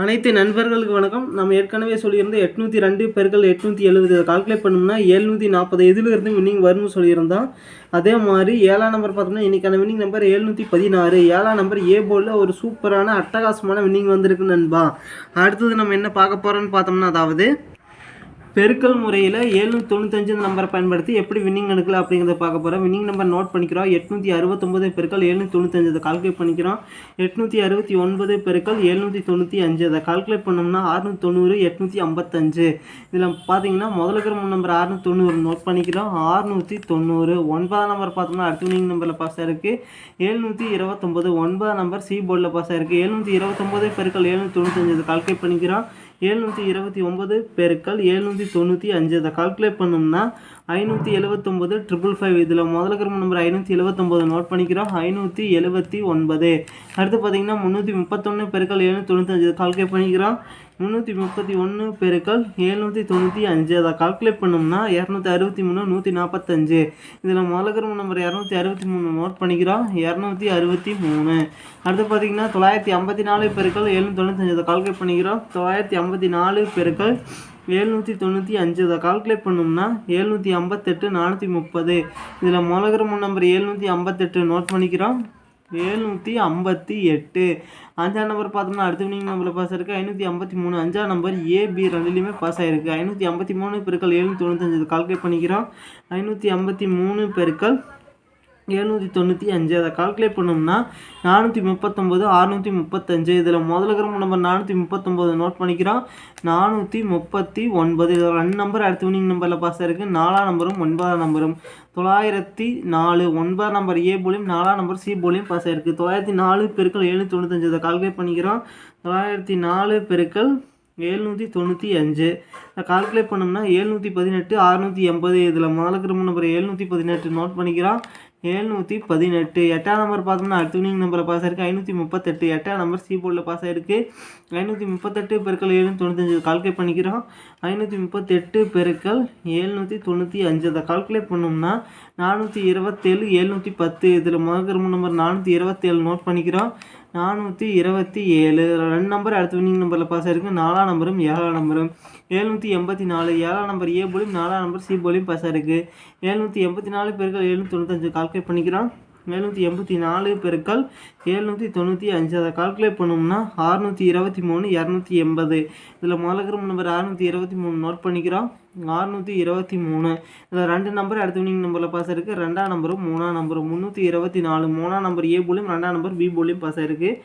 அனைத்து நண்பர்களுக்கு வணக்கம். நம்ம ஏற்கனவே சொல்லியிருந்தோம் எட்நூற்றி ரெண்டு பெருக்கள் எட்நூற்றி எழுபது. கால்குலேட் பண்ணோம்னா ஏழ்நூற்றி நாற்பது இதிலிருந்து வின்னிங் வரும்னு சொல்லியிருந்தோம் அதே மாதிரி ஏழாம் நம்பர் பார்த்தோம்னா இன்றைக்கான வின்னிங் நம்பர் எழுநூற்றி பதினாறு. ஏழாம் நம்பர் ஏ போர்டில் ஒரு சூப்பரான அட்டகாசமான வின்னிங் வந்திருக்கு நண்பா. அடுத்தது நம்ம என்ன பார்க்க போகிறோன்னு பார்த்தோம்னா அதாவது பெருக்கல் முறையில் ஏழ்நூற்றி தொண்ணூத்தஞ்சு நம்பரை பயன்படுத்தி எப்படி வின்னிங் எடுக்கலாம் அப்படிங்கிறத பார்க்க போகிறோம் வின்னிங் நம்பர் நோட் பண்ணிக்கிறோம். எட்நூற்றி அறுபத்தொம்பது பெருக்கள் ஏழுநூற்றி தொண்ணூத்தஞ்சு அதை கால்குலேட் பண்ணிக்கிறோம். எட்நூற்றி அறுபத்தி ஒன்பது பெருக்கள் எழுநூற்றி தொண்ணூற்றி அஞ்சு அதை கால்குலேட் பண்ணோம்னா அறுநூற்றி தொண்ணூறு எட்நூற்றி ஐம்பத்தஞ்சு. இதில் பார்த்தீங்கன்னா முதல்ல இருக்கிற மூணு நம்பர் அறுநூற்றி தொண்ணூறு நோட் பண்ணிக்கிறோம். அறுநூற்றி தொண்ணூறு. ஒன்பதாம் நம்பர் பார்த்தோம்னா அடுத்த வின்னிங் நம்பரில் பாஸ் ஆயிருக்கு. ஏழ்நூற்றி இருபத்தொம்பது ஒன்பதாம் நம்பர் சி போர்டில் பாஸ் ஆயிருக்கு. எழுநூற்றி இருபத்தொம்பது பெருக்கல் எழுநூற்றி தொண்ணூத்தஞ்சு அதை கால்குலேட் பண்ணிக்கிறோம். எழுநூற்றி இருபத்தி ஒம்பது பெருக்கள் எழுநூற்றி தொண்ணூற்றி அஞ்சு. அதை கால்குலேட் பண்ணோம்னா ஐநூற்றி எழுபத்தொம்பது ட்ரிபிள் ஃபைவ் இதில் முதல்ல கிரம நம்பர் ஐநூற்றி எழுபத்தொம்பது நோட் பண்ணிக்கிறோம். ஐநூற்றி எழுபத்தி ஒன்பது. அடுத்து பார்த்தீங்கன்னா முந்நூற்றி முப்பத்தொன்று பெருக்கல் எழுநூற்றி தொண்ணூற்றி அஞ்சு கால்குலேட் பண்ணிக்கிறோம். முந்நூற்றி முப்பத்தி ஒன்று பெருக்கள் எழுநூற்றி தொண்ணூற்றி அஞ்சு. அதை கால்குலேட் பண்ணோம்னா இரநூத்தி அறுபத்தி மூணு நூற்றி நாற்பத்தஞ்சு இதில் முதல்ல நம்பர் இரநூத்தி அறுபத்தி மூணு நோட் பண்ணிக்கிறோம். இரநூத்தி அறுபத்தி மூணு. அடுத்து பார்த்தீங்கன்னா தொள்ளாயிரத்தி ஐம்பத்தி நாலு பெருக்கள் எழுநூத்தி தொண்ணூத்தஞ்சு அதை கால்குலேட் பண்ணிக்கிறோம். தொள்ளாயிரத்தி ஐம்பத்தி நாலு பெருக்கள் எழுநூற்றி தொண்ணூற்றி அஞ்சு. அதை கால்குலேட் பண்ணோம்னா எழுநூற்றி ஐம்பத்தெட்டு நானூற்றி முப்பது. இதில் முதல்கிற நம்பர் எழுநூற்றி ஐம்பத்தெட்டு நோட் பண்ணிக்கிறோம். எழுநூற்றி ஐம்பத்தி எட்டு. அஞ்சாம் நம்பர் பார்த்தோம்னா அடுத்த வினிங் நம்பரில் பாஸ் இருக்குது ஐநூற்றி ஐம்பத்தி மூணு. அஞ்சாம் நம்பர் ஏபி ரெண்டுலேயுமே பாஸ் ஆகிருக்கு ஐநூற்றி ஐம்பத்தி மூணு பெருக்கள் எழுநூற்றி தொண்ணூத்தஞ்சு. கால்குலேட் பண்ணிக்கிறோம். ஐநூற்றி ஐம்பத்தி மூணு பெருக்கள் எழுநூற்றி தொண்ணூற்றி அஞ்சு அதை கால்குலேட் பண்ணோம்னா நானூற்றி முப்பத்தொம்போது அறுநூற்றி முப்பத்தஞ்சு. இதில் முதல்ல இருக்கிற நம்பர் நானூற்றி முப்பத்தொம்போது நோட் பண்ணிக்கிறோம். நானூற்றி முப்பத்தி ஒன்பது. இதில் ரெண்டு நம்பர் அடுத்த வினிங் நம்பரில் பாஸ் இருக்குது நாலாம் நம்பரும் ஒன்பதாம் நம்பரும் தொள்ளாயிரத்தி நாலு ஒன்பதாம் நம்பர் ஏ போலியும் நாலாம் நம்பர் சி போலியும் பாஸ் ஆயிருக்கு. தொள்ளாயிரத்தி நாலு பெருக்கள் எழுநூற்றி தொண்ணூத்தஞ்சு. இதை கால்குலேட் பண்ணிக்கிறோம். தொள்ளாயிரத்தி நாலு பெருக்கள் எழுநூற்றி தொண்ணூற்றி அஞ்சு. கால்குலேட் பண்ணோம்னா எழுநூற்றி பதினெட்டு அறுநூற்றி எண்பது. இதில் முதல்ல இருக்கிற நம்பர் எழுநூற்றி பதினெட்டு நோட் பண்ணிக்கிறோம். எழுநூற்றி பதினெட்டு. எட்டாம் நம்பர் பார்த்தோம்னா அடுத்த வினிங் நம்பரில் பாஸ் ஆயிருக்கு. ஐநூற்றி முப்பத்தெட்டு. எட்டாம் நம்பர் சி போர்டில் பாஸ் ஆயிருக்கு. ஐநூற்றி முப்பத்தெட்டு பெருக்கள் எழுநூற்றி தொண்ணூத்தஞ்சு கால்குலேட் பண்ணிக்கிறோம். ஐநூற்றி முப்பத்தெட்டு பெருக்கள் எழுநூற்றி தொண்ணூற்றி அஞ்சு. அதை கால்குலேட் பண்ணோம்னா நானூற்றி இருபத்தேழு எழுநூற்றி பத்து. இதில் முதல் நம்பர் நானூற்றி இருபத்தேழு நோட் பண்ணிக்கிறோம். நானூற்றி இருபத்தி ஏழு. ரெண்டு நம்பர் அடுத்த வினிங் நம்பரில் பாஸ் ஆயிருக்கு. நாலாம் நம்பரும் ஏழாம் நம்பரும் எழுநூற்றி எண்பத்தி நாலு ஏழாம் நம்பர் ஏ போலியும் நாலாம் நம்பர் சி போலியும் பாஸ் இருக்குது எழுநூற்றி எண்பத்தி நாலு பேர்கள் எழுநூற்றி தொண்ணூத்தஞ்சு கால்குலேட் பண்ணிக்கிறோம். எழுநூற்றி எண்பத்தி நாலு பெருக்கள் எழுநூற்றி தொண்ணூற்றி அஞ்சு. அதை கால்குலேட் பண்ணோம்னா அறுநூற்றி இருபத்தி மூணு இரநூத்தி எண்பது. இதில் முதல்ல நம்பர் அறுநூற்றி இருபத்தி மூணு நோட் பண்ணிக்கிறோம். அறுநூற்றி இருபத்தி மூணு. இதில் ரெண்டு நம்பர் அடுத்த வினிங் நம்பரில் பாஸ் இருக்குது ரெண்டாம் நம்பரும் மூணாம் நம்பரும் முந்நூற்றி இருபத்தி நாலு. மூணாம் நம்பர் ஏ போலியும் ரெண்டாம் நம்பர் பி போலியும் பாஸ் இருக்குது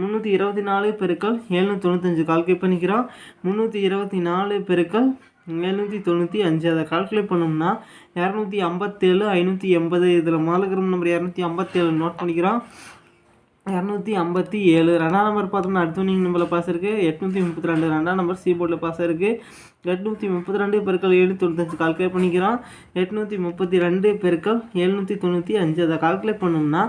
முந்நூற்றி இருபத்தி நாலு பெருக்கள் ஏழ்நூற்றி தொண்ணூத்தஞ்சு கால்குலேட் பண்ணிக்கிறோம். முந்நூற்றி இருபத்தி நாலு பெருக்கள் எழுநூற்றி தொண்ணூற்றி அஞ்சு. அதை கால்குலேட் பண்ணோம்னா இரநூத்தி ஐம்பத்தேழு ஐநூற்றி எண்பது. இதில் மாலகிரம் நம்பர் இரநூத்தி ஐம்பத்தேழு நோட் பண்ணிக்கிறோம். இரநூத்தி ஐம்பத்தி ஏழு. ரெண்டாம் நம்பர் பார்த்தோம்னா அடுத்த நீங்கள் நம்பரில் பாஸ் இருக்குது எட்நூற்றி முப்பத்தி ரெண்டு. ரெண்டாம் நம்பர் சி போர்டில் பாஸ் இருக்குது எட்நூற்றி முப்பத்தி ரெண்டு பெருக்கள் எழுநூற்றி தொண்ணூத்தஞ்சு கால்குலேட் பண்ணிக்கிறோம். எட்நூற்றி முப்பத்தி ரெண்டு பெருக்கள் எழுநூற்றி தொண்ணூற்றி அஞ்சு. அதை கால்குலேட் பண்ணோம்னா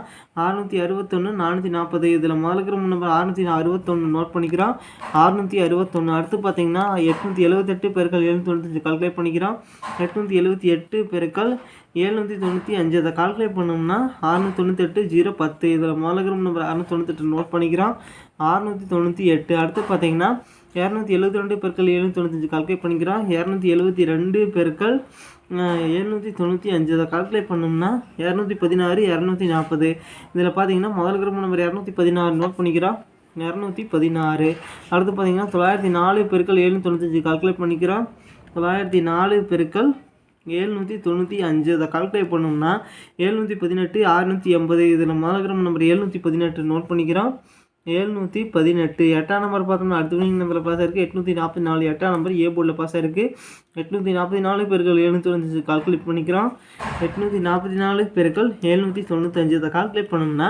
அறுநூற்றி அறுபத்தொன்று நானூற்றி நாற்பது. இதில் முதலுக்கிற நம்பர் அறுநூற்றி அறுபத்தொன்று நோட் பண்ணிக்கிறோம். அறுநூற்றி அறுபத்தொன்று அடுத்து பார்த்தீங்கன்னா எட்நூற்றி எழுபத்தெட்டு பெருக்கள் எழுநூற்றி தொண்ணூத்தஞ்சு கால்குலேட் பண்ணிக்கிறோம். எட்நூற்றி எழுபத்தி எட்டு பெருக்கள் ஏழ்நூற்றி தொண்ணூற்றி அஞ்சு. அதை கால்குலேட் பண்ணோம்னா அறுநூற்றி தொண்ணூத்தெட்டு ஜீரோ பத்து. இதில் முதலுக்கிற நம்பர் அறுநூற்றி தொண்ணூத்தெட்டு நோட் பண்ணிக்கிறோம். அறுநூற்றி தொண்ணூற்றி எட்டு. அடுத்து பார்த்தீங்கன்னா இரநூத்தி எழுபத்தி ரெண்டு பெருக்கள் எழுநூற்றி தொண்ணூத்தஞ்சு கால்குலேட் பண்ணிக்கிறோம் இரநூத்தி எழுபத்தி ரெண்டு பெருக்கள் எழுநூற்றி தொண்ணூற்றி அஞ்சு. அதை கால்குலேட் பண்ணோம்னா இரநூத்தி பதினாறு இரநூத்தி நாற்பது. இதில் பார்த்தீங்கன்னா முதல் கிரம நம்பர் இரநூத்தி பதினாறு நோட் பண்ணிக்கிறோம் இரநூத்தி பதினாறு. அடுத்து பார்த்தீங்கன்னா தொள்ளாயிரத்தி நாலு பெருக்கள் எழுநூற்றி தொண்ணூத்தஞ்சு கால்குலேட் பண்ணிக்கிறோம் தொள்ளாயிரத்தி நாலு பெருக்கள் ஏழ்நூற்றி தொண்ணூற்றி அஞ்சு. அதை கால்குலேட் பண்ணோம்னா எழுநூற்றி பதினெட்டு அறுநூற்றி எண்பது. இதில் முதல் நம்பர் எழுநூற்றி பதினெட்டு நோட் பண்ணிக்கிறோம் எழுநூற்றி பதினெட்டு. எட்டாம் நம்பர் பார்த்தோம்னா அடுத்த வினிங் நம்பரில் பாஸ் ஆயிருக்கு. எட்நூற்றி நாற்பத்தி நாலு. எட்டாம் நம்பர் ஏ போர்டில் பாஸ் ஆயிருக்கு. எட்நூற்றி நாற்பத்தி நாலு பேர்கள் எழுநூற்றி கால்குலேட் பண்ணிக்கிறோம். எட்நூற்றி நாற்பத்தி நாலு பெருக்கள் எழுநூற்றி தொண்ணூத்தஞ்சு. இதை கால்குலேட் பண்ணோம்னா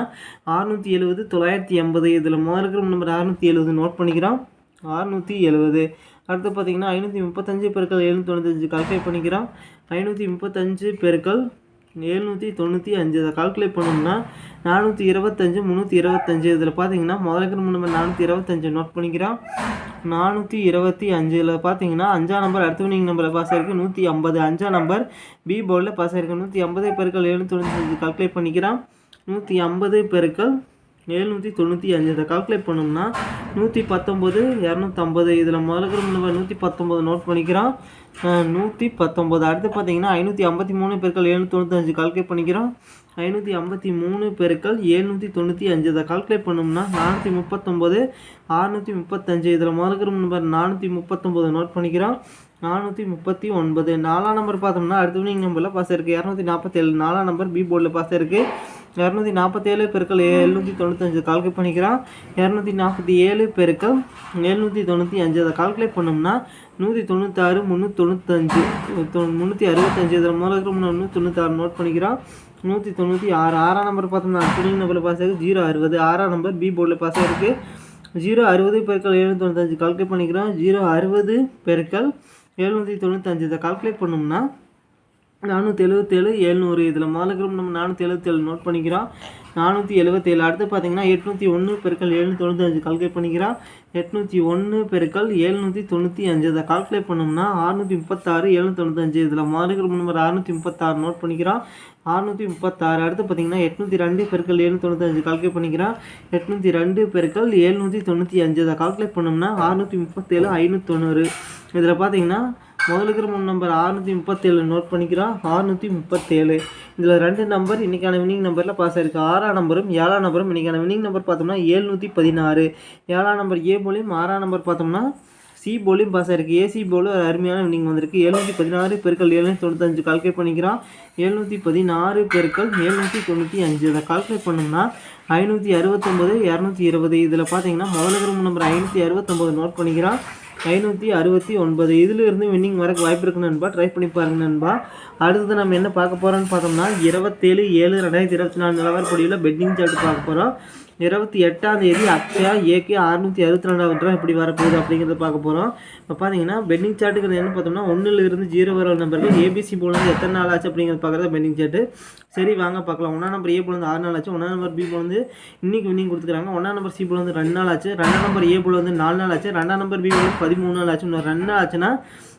அறுநூற்றி எழுபது தொள்ளாயிரத்தி எண்பது. இதில் முதல் நம்பர் அறுநூற்றி எழுபது நோட் பண்ணிக்கிறோம். அறுநூற்றி எழுபது அடுத்து பார்த்தீங்கன்னா ஐநூற்றி முப்பத்தஞ்சு பெருக்கள் எழுநூற்றி தொண்ணூத்தஞ்சு கால்குலேட் பண்ணிக்கிறோம். ஐநூற்றி முப்பத்தஞ்சு பெருக்கள் எழுநூற்றி தொண்ணூற்றி அஞ்சு. அதை கால்குலேட் பண்ணோம்னா நானூற்றி இருபத்தஞ்சு முந்நூற்றி இருபத்தஞ்சு. இதில் பார்த்தீங்கன்னா முதலுக்கு நம்பர் நானூற்றி இருபத்தஞ்சு நோட் பண்ணிக்கிறோம். நானூற்றி இருபத்தி அஞ்சில் பார்த்தீங்கன்னா அஞ்சாம் நம்பர் அடுத்த வினிங் நம்பரில் பாஸ் ஆயிருக்கு நூற்றி ஐம்பது. அஞ்சாம் நம்பர் பி போர்டில் பாஸ் ஆயிருக்கு நூற்றி ஐம்பது பெருக்கள் எழுநூற்றி தொண்ணூற்றி கால்குலேட் பண்ணிக்கிறோம். நூற்றி ஐம்பது பெருக்கள் எழுநூற்றி தொண்ணூற்றி அஞ்சு. இதை கால்குலேட் பண்ணோம்னா நூற்றி பத்தொம்போது இரநூத்தம்பது. இதில் முதல்ல நம்பர் நூற்றி பத்தொம்போது நோட் பண்ணிக்கிறோம். நூற்றி பத்தொம்போது அடுத்து பார்த்தீங்கன்னா ஐநூற்றி ஐம்பத்தி மூணு பெருக்கள் எழுநூற்றி தொண்ணூத்தஞ்சு கால்குலேட் பண்ணிக்கிறோம். ஐநூற்றி ஐம்பத்தி மூணு பெருக்கள் எழுநூற்றி தொண்ணூற்றி அஞ்சு. இதை கால்குலேட் பண்ணோம்னா நானூற்றி முப்பத்தொம்போது ஆறுநூற்றி முப்பத்தஞ்சு. இதில் மறுக்கிற நம்பர் நானூற்றி முப்பத்தொம்போது நோட் பண்ணிக்கிறோம். நானூற்றி முப்பத்தி ஒன்பது. நாலாம் நம்பர் பார்த்தோம்னா அடுத்த வினிங் நம்பரில் பாஸ் இருக்குது இரநூத்தி நாற்பத்தேழு. நாலாம் நம்பர் பி போர்டில் பாஸ் இருக்குது இரநூத்தி நாற்பத்தேழு பெருக்கள் எழுநூற்றி தொண்ணூத்தஞ்சு கால்குலேட் பண்ணிக்கிறான். இரநூத்தி நாற்பத்தி ஏழு பெருக்கள் எழுநூற்றி தொண்ணூற்றி அஞ்சு அதை கால்குலேட் பண்ணோம்னா நூற்றி தொண்ணூத்தாறு முந்நூற்றி தொண்ணூத்தஞ்சு முந்நூற்றி அறுபத்தஞ்சு. இதில் முதல்ல இருக்கிற முந்நூற்றி தொண்ணூத்தாறு நோட் பண்ணிக்கிறான். நூற்றி தொண்ணூற்றி ஆறு. ஆறாம் நம்பர் பார்த்தோம்னா துணிங் நம்பரில் பாஸ் ஆகுது ஜீரோ அறுபது. ஆறாம் நம்பர் பி போர்டில் பாஸ் ஆகிருக்கு ஜீரோ அறுபது பெருக்கள் எழுநூற்றி தொண்ணூத்தஞ்சு கால்குலேட் பண்ணிக்கிறோம் ஜீரோ அறுபது பெருக்கள் எழுநூற்றி தொண்ணூத்தஞ்சு. இதை கால்குலேட் பண்ணோம்னா நானூற்றி எழுபத்தேழு எழுநூறு இதில் முதல்ல நம்ம நானூற்றி எழுபத்தேழு நோட் பண்ணிக்கிறோம். நானூற்றி எழுபத்தேழு அடுத்து பார்த்தீங்கன்னா எட்நூற்றி ஒன்று பெருக்கள் எழுநூற்றி தொண்ணூத்தஞ்சு கால்குலேட் பண்ணிக்கிறோம். எட்நூற்றி ஒன்று பெருக்கள் ஏழ்நூற்றி தொண்ணூற்றி அஞ்சு. இதை கால்குலேட் பண்ணோம்னா அறுநூற்றி முப்பத்தாறு ஏழ்நூற்றி தொண்ணூத்தஞ்சு இதில் மாலகிரம் நம்பர் அறுநூற்றி முப்பத்தாறு நோட் பண்ணிக்கிறோம். அறுநூற்றி முப்பத்தாறு அடுத்து பார்த்தீங்கன்னா எட்நூற்றி ரெண்டு பெருக்கள் ஏழுநூற்றி தொண்ணூத்தஞ்சு கால்குலேட் பண்ணிக்கிறோம். எட்நூற்றி ரெண்டு பெருக்கள் ஏழ்நூற்றி தொண்ணூற்றி அஞ்சு. இதை கால்குலேட் பண்ணோம்னா அறுநூற்றி முப்பத்தேழு ஐநூற்றி தொண்ணூறு இதில் பார்த்தீங்கன்னா முதல் இருக்கிற மூணு நம்பர் ஆறுநூற்றி முப்பத்தேழு நோட் பண்ணிக்கிறோம். ஆறுநூற்றி முப்பத்தேழு. இதில் ரெண்டு நம்பர் இன்றைக்கான வினிங் நம்பரில் பாஸ் ஆயிருக்கு. ஆறாம் நம்பரும் ஏழாம் நம்பரும் இன்றைக்கான வினிங் நம்பர் பார்த்தோம்னா ஏழ்நூற்றி பதினாறு. ஏழாம் நம்பர் ஏ போலியும் ஆறாம் நம்பர் பார்த்தோம்னா சி போலியும் பாஸ் ஆயிருக்கு. ஏசி போலும் ஒரு அருமையான வினிங் வந்திருக்கு. எழுநூற்றி பதினாறு பெருக்கள் ஏழுநூற்றி தொண்ணூத்தஞ்சு கால்குலேட் பண்ணிக்கிறான் எழுநூற்றி பதினாறு பெருக்கள் ஏழ்நூற்றி தொண்ணூற்றி அஞ்சு. அதை கால்குலேட் பண்ணோம்னா ஐநூற்றி அறுபத்தொம்பது இரநூத்தி இருபது. இதில் பார்த்தீங்கன்னா முதல்ல நம்பர் ஐநூற்றி அறுபத்தொம்பது நோட் பண்ணிக்கிறான் ஐநூற்றி அறுபத்தி ஒன்பது. இதிலிருந்து வின்னிங் வரக்கு வாய்ப்பு இருக்கு நண்பா. ட்ரை பண்ணி பாருங்க நண்பா. அடுத்தது நம்ம என்ன பார்க்க போகிறோம்னு பார்த்தோம்னா இருபத்தேழு ஏழு ரெண்டாயிரத்தி இருபத்தி நாலு நிலவரப்படியில் பெட்டிங் சார்ட் பார்க்க போகிறோம் இருபத்தி எட்டாம் தேதி அக்ஷயா ஏகே அறுநூற்றி அறுபத்தி ரெண்டாவது ரூபா எப்படி வரப்போகுது அப்படிங்கிறத பார்க்க போகிறோம் இப்போ பார்த்தீங்கன்னா பெண்டிங் சார்ட்டுங்கிறது என்ன பார்த்தோம்னா ஒன்றில் இருந்து ஜீரோ வர நம்பருக்கு ஏபிசி போலேருந்து எத்தனை நாள் ஆச்சு அப்படிங்கிறத பார்க்குறது பெண்டிங் சார்ட்டு சரி வாங்க பார்க்கலாம். ஒன்றா நம்பர் ஏ போலேருந்து ஆறு நாள் ஆச்சு. ஒன்றா நம்பர் பி போலேருந்து இன்றைக்கி வின்னிங் கொடுத்துருக்காங்க ஒன்றா நம்பர் சி போலேருந்து ரெண்டு நாள் ஆச்சு. ரெண்டாம் நம்பர் ஏ போலேருந்து நாலு நாள் ஆச்சு. ரெண்டாம் நம்பர் பி போலேருந்து பதிமூணு நாள் ஆச்சு. இன்னும் ரெண்டு நாள் ஆச்சுன்னா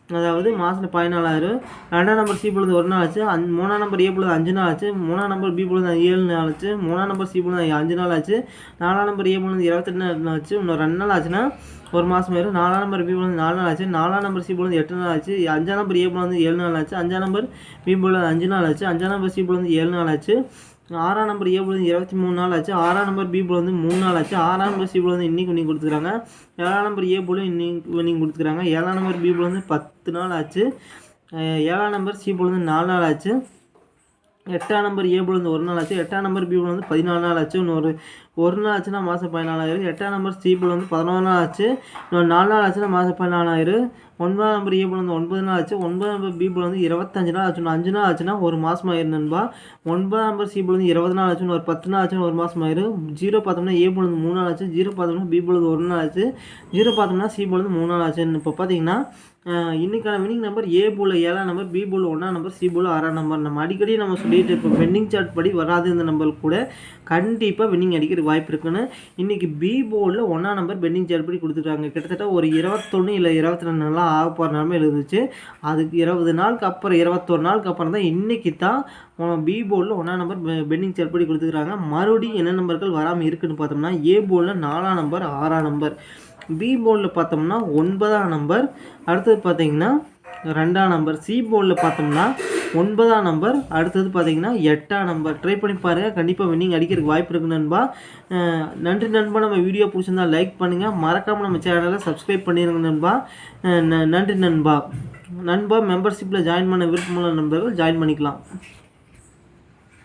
அதாவது மாதத்தில் பதினாலாயிரம் ரெண்டாம் நம்பர் சி பொழுது ஒரு நாள் ஆச்சு அந் மூணாம் நம்பர் ஏ பொழுது அஞ்சு நாள் ஆச்சு மூணாம் நம்பர் பி பொழுது ஏழு நாள் ஆச்சு மூணாம் நம்பர் சி பொழுது அஞ்சு நாள் ஆச்சு நாலாம் நம்பர் ஏ பொழுது இருபத்தெட்டு நாள் ஆச்சு இன்னும் ரெண்டு நாள் ஆச்சுன்னா ஒரு மாதம் வரும் நாலாம் நம்பர் பி பொழுது நாலு நாள் ஆச்சு நாலாம் நம்பர் சி பொழுது எட்டு நாள் ஆச்சு அஞ்சாம் நம்பர் ஏ பொழுது ஏழு நாள் ஆச்சு அஞ்சாம் நம்பர் பி பொழுது அஞ்சு நாள் ஆச்சு அஞ்சாம் நம்பர் சி பொழுது ஏழு நாள் ஆச்சு ஆறாம் நம்பர் ஏ வந்து இருபத்தி மூணு நாள் ஆச்சு. ஆறாம் நம்பர் பி போல் வந்து மூணு நாள் ஆச்சு. ஆறாம் நம்பர் சி போல் வந்து இன்னைக்கு நீங்கள் கொடுத்துக்கிறாங்க ஏழாம் நம்பர் ஏ போலும் இன்னைக்கு நீங்கள் கொடுத்துருக்காங்க. ஏழாம் நம்பர் பி போல் வந்து பத்து நாள் ஆச்சு. ஏழாம் நம்பர் சி போல் வந்து நாலு நாள் ஆச்சு. எட்டாம் நம்பர் ஏ போல் வந்து ஒரு நாள் ஆச்சு. எட்டாம் நம்பர் பி போல் வந்து பதினாலு நாள் ஆச்சு. இன்னொரு ஒரு நாள் ஆச்சுன்னா மாதம் பதினாலாயிரம். எட்டாம் நம்பர் சி வந்து பதினோரு நாள் ஆச்சு. இன்னொரு நாலு நாள் ஆச்சுன்னா மாதம் பதினாலாயிரம். ஒன்பதாம் நம்பர் e ஏ வந்து ஒன்பது நாள் ஆச்சு. ஒன்பதாம் நம்பர் பி வந்து இருபத்தஞ்சு நாள் ஆச்சு. அஞ்சு நாள் ஆச்சுன்னா ஒரு மாதம் ஆயிரும் நண்பா. ஒன்பதாம் நம்பர் சி வந்து இருபது நாள் ஆச்சுன்னு ஒரு பத்து நாள் ஆச்சுன்னு ஒரு மாதம் ஆயிரும். ஜீரோ பார்த்தோம்னா ஏ வந்து மூணு நாள் ஆச்சு. ஜீரோ பார்த்தோம்னா பி வந்து ஒரு நாள் ஆச்சு. ஜீரோ பார்த்தோம்னா சி வந்து மூணு நாள் ஆச்சுன்னு இப்போ பார்த்தீங்கன்னா இன்றைக்கான வினிங் நம்பர் ஏ போல் ஏழாம் நம்பர் பி போல் ஒன்றாம் நம்பர் சி போல் ஆறாம் நம்பர் நம்ம அடிக்கடி நம்ம சொல்லிட்டு இப்போ பெண்டிங் சார்ட் படி வராது இந்த நம்பர் கூட. கண்டிப்பாக வின்னிங் அடிக்கிறதுக்கு வாய்ப்பு இருக்குன்னு இன்றைக்கி பி போர்டில் ஒன்றாம் நம்பர் பெண்டிங் சேர் படி கொடுத்துருக்காங்க கிட்டத்தட்ட ஒரு இருபத்தொன்று இல்லை இருபத்தி ரெண்டு நாளாக ஆக போகிற நிலமை இருந்துச்சு. அதுக்கு இருபது நாளுக்கு அப்புறம் இருபத்தொரு நாளுக்கு அப்புறம் தான் இன்றைக்கி தான் பி போர்டில் ஒன்றாம் நம்பர் பெண்டிங் சார்ட் படி கொடுத்துருக்காங்க மறுபடியும் என்ன நம்பர்கள் வராமல் இருக்குதுன்னு பார்த்தோம்னா ஏ போர்டில் நாலாம் நம்பர் ஆறாம் நம்பர் பி போர்டில் பார்த்தோம்னா ஒன்பதாம் நம்பர் அடுத்தது பார்த்தீங்கன்னா ரெண்டாம் நம்பர் சி போர்டில் பார்த்தோம்னா ஒன்பதாம் நம்பர் அடுத்தது பார்த்தீங்கன்னா எட்டாம் நம்பர் ட்ரை பண்ணி பாருங்கள் கண்டிப்பாக வின்னிங் அடிக்கிறதுக்கு வாய்ப்பு இருக்குது நண்பா. நன்றி நண்பா. நம்ம வீடியோ பிடிச்சிருந்தா லைக் பண்ணுங்கள் மறக்காமல் நம்ம சேனலை சப்ஸ்கிரைப் பண்ணிடுங்க நண்பா. நன்றி நண்பா. நண்பா மெம்பர்ஷிப்பில் ஜாயின் பண்ண விருப்பமுள்ள நண்பர்கள் ஜாயின் பண்ணிக்கலாம்.